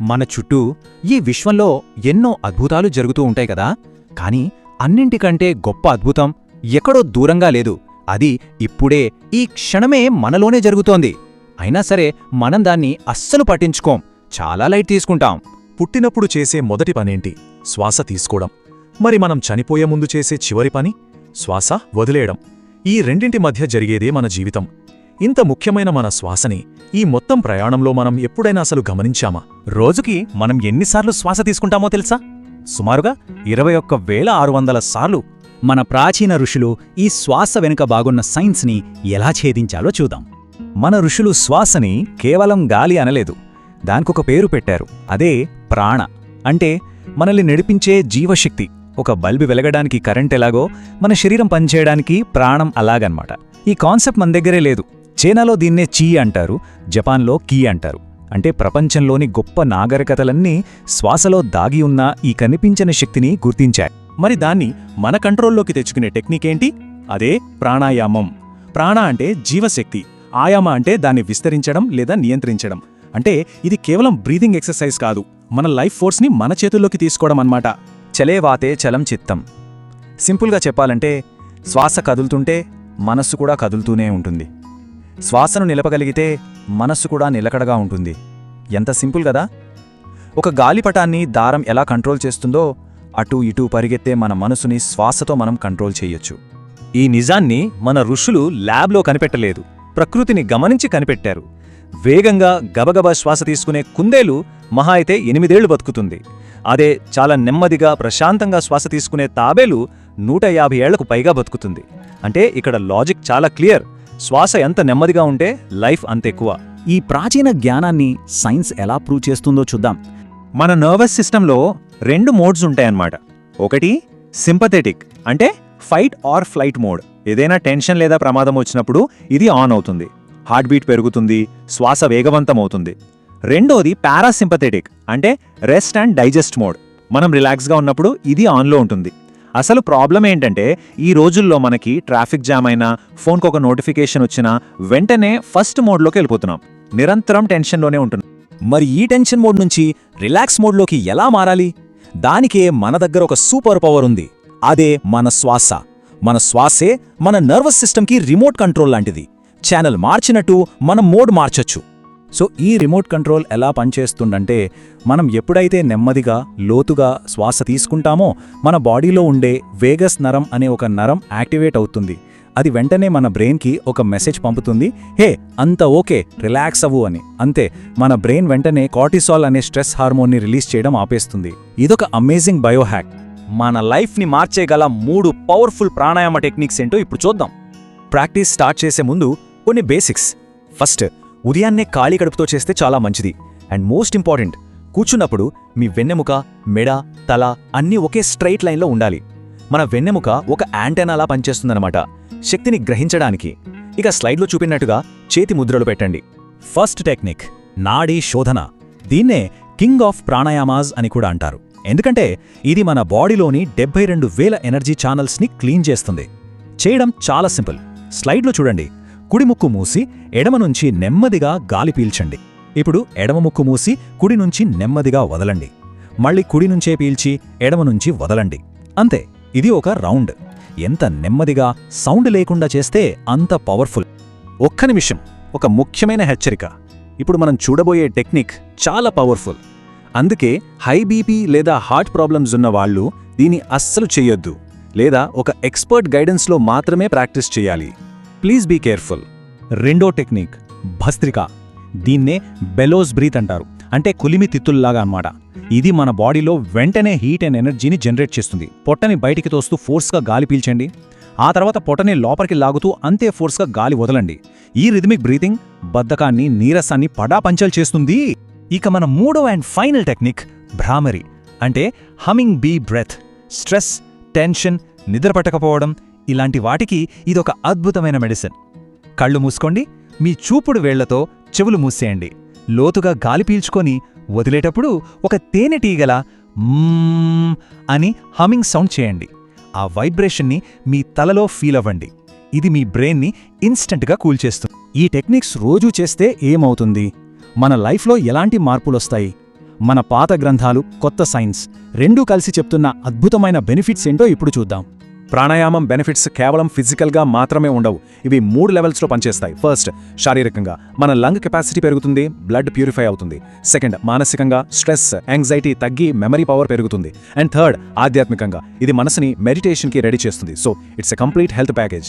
మన చుట్టూ ఈ విశ్వంలో ఎన్నో అద్భుతాలు జరుగుతూ ఉంటాయి కదా. కాని అన్నింటికంటే గొప్ప అద్భుతం ఎక్కడో దూరంగా లేదు. అది ఇప్పుడే ఈ క్షణమే మనలోనే జరుగుతోంది. అయినా సరే మనం దాన్ని అస్సలు పట్టించుకోం. చాలా లైట్ తీసుకుంటాం. పుట్టినప్పుడు చేసే మొదటి పనేంటి? శ్వాస తీసుకోవడం. మరి మనం చనిపోయే ముందు చేసే చివరి పని? శ్వాస వదిలేయడం. ఈ రెండింటి మధ్య జరిగేదే మన జీవితం. ఇంత ముఖ్యమైన మన శ్వాసని ఈ మొత్తం ప్రయాణంలో మనం ఎప్పుడైనా అసలు గమనించామా? రోజుకి మనం ఎన్నిసార్లు శ్వాస తీసుకుంటామో తెలుసా? సుమారుగా ఇరవై ఒక్క వేల ఆరు వందల సార్లు మన ప్రాచీన ఋషులు ఈ శ్వాస వెనుక బాగున్న సైన్స్ని ఎలా ఛేదించాలో చూద్దాం. మన ఋషులు శ్వాసని కేవలం గాలి అనలేదు దానికొక పేరు పెట్టారు అదే ప్రాణ. అంటే మనల్ని నడిపించే జీవశక్తి. ఒక బల్బు వెలగడానికి కరెంట్ ఎలాగో మన శరీరం పనిచేయడానికి ప్రాణం అలాగన్నమాట ఈ కాన్సెప్ట్ మన దగ్గరే లేదు. చైనాలో దీన్నే చీ అంటారు జపాన్లో కీ అంటారు. అంటే ప్రపంచంలోని గొప్ప నాగరికతలన్నీ శ్వాసలో దాగి ఉన్న ఈ కనిపించని శక్తిని గుర్తించాయి. మరి దాన్ని మన కంట్రోల్లోకి తెచ్చుకునే టెక్నిక్ ఏంటి? అదే ప్రాణాయామం. ప్రాణ అంటే జీవశక్తి. ఆయామ అంటే దాన్ని విస్తరించడం లేదా నియంత్రించడం. అంటే ఇది కేవలం బ్రీదింగ్ ఎక్సర్సైజ్ కాదు మన లైఫ్ ఫోర్స్ని మన చేతుల్లోకి తీసుకోవడం అన్నమాట. చలేవాతే చలం చిత్తం. సింపుల్గా చెప్పాలంటే శ్వాస కదులుతుంటే మనస్సు కూడా కదులుతూనే ఉంటుంది. శ్వాసను నిలపగలిగితే మనస్సు కూడా నిలకడగా ఉంటుంది. ఎంత సింపుల్ కదా? ఒక గాలిపటాన్ని దారం ఎలా కంట్రోల్ చేస్తుందో అటూ ఇటూ పరిగెత్తే మన మనసుని శ్వాసతో మనం కంట్రోల్ చేయొచ్చు. ఈ నిజాన్ని మన ఋషులు ల్యాబ్లో కనిపెట్టలేదు. ప్రకృతిని గమనించి కనిపెట్టారు. వేగంగా గబగబా శ్వాస తీసుకునే కుందేలు మహా అయితే ఎనిమిదేళ్ళు బతుకుతుంది. అదే చాలా నెమ్మదిగా ప్రశాంతంగా శ్వాస తీసుకునే తాబేలు నూట యాభై ఏళ్ళకు పైగా బతుకుతుంది. అంటే ఇక్కడ లాజిక్ చాలా క్లియర్. శ్వాస ఎంత నెమ్మదిగా ఉంటే లైఫ్ అంతెక్కువ ఈ ప్రాచీన జ్ఞానాన్ని సైన్స్ ఎలా ప్రూవ్ చేస్తుందో చూద్దాం. మన నర్వస్ సిస్టంలో రెండు మోడ్స్ ఉంటాయన్నమాట. ఒకటి సింపథెటిక్ అంటే ఫైట్ ఆర్ ఫ్లైట్ మోడ్. ఏదైనా టెన్షన్ లేదా ప్రమాదం వచ్చినప్పుడు ఇది ఆన్ అవుతుంది. హార్ట్ బీట్ పెరుగుతుంది శ్వాస వేగవంతం అవుతుంది. రెండోది పారాసింపథెటిక్ అంటే రెస్ట్ అండ్ డైజెస్ట్ మోడ్. మనం రిలాక్స్గా ఉన్నప్పుడు ఇది ఆన్లో ఉంటుంది. అసలు ప్రాబ్లం ఏంటంటే ఈ రోజుల్లో మనకి ట్రాఫిక్ జామ్ అయినా ఫోన్కి ఒక నోటిఫికేషన్ వచ్చినా వెంటనే ఫస్ట్ మోడ్లోకి వెళ్ళిపోతున్నాం. నిరంతరం టెన్షన్లోనే ఉంటున్నాం. మరి ఈ టెన్షన్ మోడ్ నుంచి రిలాక్స్ మోడ్లోకి ఎలా మారాలి? దానికే మన దగ్గర ఒక సూపర్ పవర్ ఉంది. అదే మన శ్వాస. మన శ్వాసే మన నర్వస్ సిస్టమ్కి రిమోట్ కంట్రోల్ లాంటిది. ఛానల్ మార్చినట్టు మనం మోడ్ మార్చొచ్చు. సో ఈ రిమోట్ కంట్రోల్ ఎలా పనిచేస్తుందంటే మనం ఎప్పుడైతే నెమ్మదిగా లోతుగా శ్వాస తీసుకుంటామో మన బాడీలో ఉండే వేగస్ నరం అనే ఒక నరం యాక్టివేట్ అవుతుంది. అది వెంటనే మన బ్రెయిన్కి ఒక మెసేజ్ పంపుతుంది హే అంత ఓకే రిలాక్స్ అవ్వు అని. అంతే మన బ్రెయిన్ వెంటనే కార్టిసాల్ అనే స్ట్రెస్ హార్మోన్ని రిలీజ్ చేయడం ఆపేస్తుంది. ఇదొక అమేజింగ్ బయోహ్యాక్ మన లైఫ్ని మార్చేగల మూడు పవర్ఫుల్ ప్రాణాయామ టెక్నిక్స్ ఏంటో ఇప్పుడు చూద్దాం. ప్రాక్టీస్ స్టార్ట్ చేసే ముందు కొన్ని బేసిక్స్. ఫస్ట్ ఉదయాన్నే ఖాళీ కడుపుతో చేస్తే చాలా మంచిది. అండ్ మోస్ట్ ఇంపార్టెంట్ కూర్చున్నప్పుడు మీ వెన్నెముక మెడ తల అన్నీ ఒకే స్ట్రైట్ లైన్లో ఉండాలి. మన వెన్నెముక ఒక యాంటెనాలా పనిచేస్తుందన్నమాట. శక్తిని గ్రహించడానికి. ఇక స్లైడ్లో చూపినట్టుగా చేతి ముద్రలు పెట్టండి. ఫస్ట్ టెక్నిక్ నాడీ శోధన. దీన్నే కింగ్ ఆఫ్ ప్రాణాయామాజ్ అని కూడా అంటారు. ఎందుకంటే ఇది మన బాడీలోని డెబ్బై రెండు వేల ఎనర్జీ ఛానల్స్ని క్లీన్ చేస్తుంది. చేయడం చాలా సింపుల్. స్లైడ్లో చూడండి. కుడి ముక్కు మూసి ఎడమ నుంచి నెమ్మదిగా గాలి పీల్చండి. ఇప్పుడు ఎడమ ముక్కు మూసి కుడి నుంచి నెమ్మదిగా వదలండి. మళ్ళీ కుడి నుంచే పీల్చి ఎడమ నుంచి వదలండి. అంతే ఇది ఒక రౌండ్. ఎంత నెమ్మదిగా సౌండ్ లేకుండా చేస్తే అంత పవర్ఫుల్. ఒక్క నిమిషం ఒక ముఖ్యమైన హెచ్చరిక. ఇప్పుడు మనం చూడబోయే టెక్నిక్ చాలా పవర్ఫుల్. అందుకే హై బీపీ లేదా హార్ట్ ప్రాబ్లమ్స్ ఉన్న వాళ్ళు దీన్ని అస్సలు చెయ్యొద్దు లేదా ఒక ఎక్స్పర్ట్ గైడెన్స్లో మాత్రమే ప్రాక్టీస్ చేయాలి. ప్లీజ్ బీ కేర్ఫుల్ రెండో టెక్నిక్ భస్త్రిక. దీన్నే బెలోస్ బ్రీత్ అంటారు. అంటే కులిమి తిత్తుల్లాగా అన్నమాట. ఇది మన బాడీలో వెంటనే హీట్ అండ్ ఎనర్జీని జనరేట్ చేస్తుంది. పొట్టని బయటికి తోస్తూ ఫోర్స్గా గాలి పీల్చండి. ఆ తర్వాత పొట్టని లోపలికి లాగుతూ అంతే ఫోర్స్గా గాలి వదలండి. ఈ రిథమిక్ బ్రీతింగ్ బద్ధకాన్ని నీరసాన్ని పడాపంచలు చేస్తుంది. ఇక మన మూడో అండ్ ఫైనల్ టెక్నిక్ భ్రామరి. అంటే humming bee breath. Stress tension నిద్రపట్టకపోవడం ఇలాంటి వాటికి ఇదొక అద్భుతమైన మెడిసిన్. కళ్ళు మూసుకోండి మీ చూపుడు వేళ్ళతో చెవులు మూసేయండి. లోతుగా గాలి పీల్చుకొని వదిలేటప్పుడు ఒక తేనెటీగల మ్మ్ అని హమింగ్ సౌండ్ చేయండి. ఆ వైబ్రేషన్ని మీ తలలో ఫీల్ అవ్వండి. ఇది మీ బ్రెయిన్ని ఇన్స్టంట్గా కూల్చేస్తుంది ఈ టెక్నిక్స్ రోజూ చేస్తే ఏమవుతుంది? మన లైఫ్లో ఎలాంటి మార్పులొస్తాయి? మన పాత గ్రంథాలు కొత్త సైన్స్ రెండూ కలిసి చెప్తున్న అద్భుతమైన బెనిఫిట్స్ ఏంటో ఇప్పుడు చూద్దాం. ప్రాణాయామం బెనిఫిట్స్ కేవలం ఫిజికల్గా మాత్రమే ఉండవు. ఇవి మూడు లెవెల్స్లో పనిచేస్తాయి. ఫస్ట్ శారీరకంగా. మన లంగ్ కెపాసిటీ పెరుగుతుంది బ్లడ్ ప్యూరిఫై అవుతుంది. సెకండ్ మానసికంగా. స్ట్రెస్ యాంగ్జైటీ తగ్గి మెమరీ పవర్ పెరుగుతుంది. అండ్ థర్డ్ ఆధ్యాత్మికంగా. ఇది మనసుని మెడిటేషన్కి రెడీ చేస్తుంది. So it's a complete health package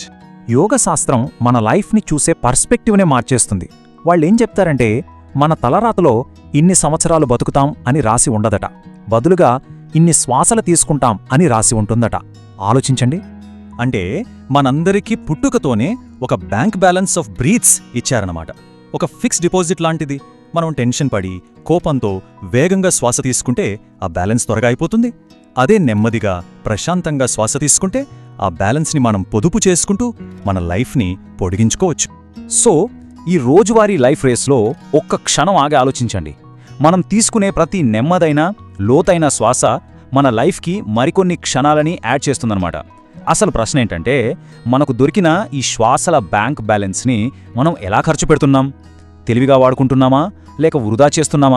yoga శాస్త్రం మన లైఫ్ని చూసే పర్స్పెక్టివ్నే మార్చేస్తుంది. వాళ్ళేం చెప్తారంటే మన తలరాతలో ఇన్ని సంవత్సరాలు బతుకుతాం అని రాసి ఉండదట. బదులుగా ఇన్ని శ్వాసలు తీసుకుంటాం అని రాసి ఉంటుందట. ఆలోచించండి. అంటే మనందరికీ పుట్టుకతోనే ఒక బ్యాంక్ బ్యాలెన్స్ ఆఫ్ బ్రీత్స్ ఇచ్చారన్నమాట. ఒక ఫిక్స్ డిపాజిట్ లాంటిది. మనం టెన్షన్ పడి కోపంతో వేగంగా శ్వాస తీసుకుంటే ఆ బ్యాలెన్స్ త్వరగా అయిపోతుంది. అదే నెమ్మదిగా ప్రశాంతంగా శ్వాస తీసుకుంటే ఆ బ్యాలెన్స్ని మనం పొదుపు చేసుకుంటూ మన లైఫ్ని పొడిగించుకోవచ్చు. సో ఈ రోజువారీ లైఫ్ రేస్లో ఒక్క క్షణం ఆగి ఆలోచించండి. మనం తీసుకునే ప్రతి నెమ్మదైన లోతైన శ్వాస మన లైఫ్కి మరికొన్ని క్షణాలని యాడ్ చేస్తుందన్నమాట. అసలు ప్రశ్న ఏంటంటే మనకు దొరికిన ఈ శ్వాసల బ్యాంక్ బ్యాలెన్స్ని మనం ఎలా ఖర్చు పెడుతున్నాం? తెలివిగా వాడుకుంటున్నామా? లేక వృధా చేస్తున్నామా?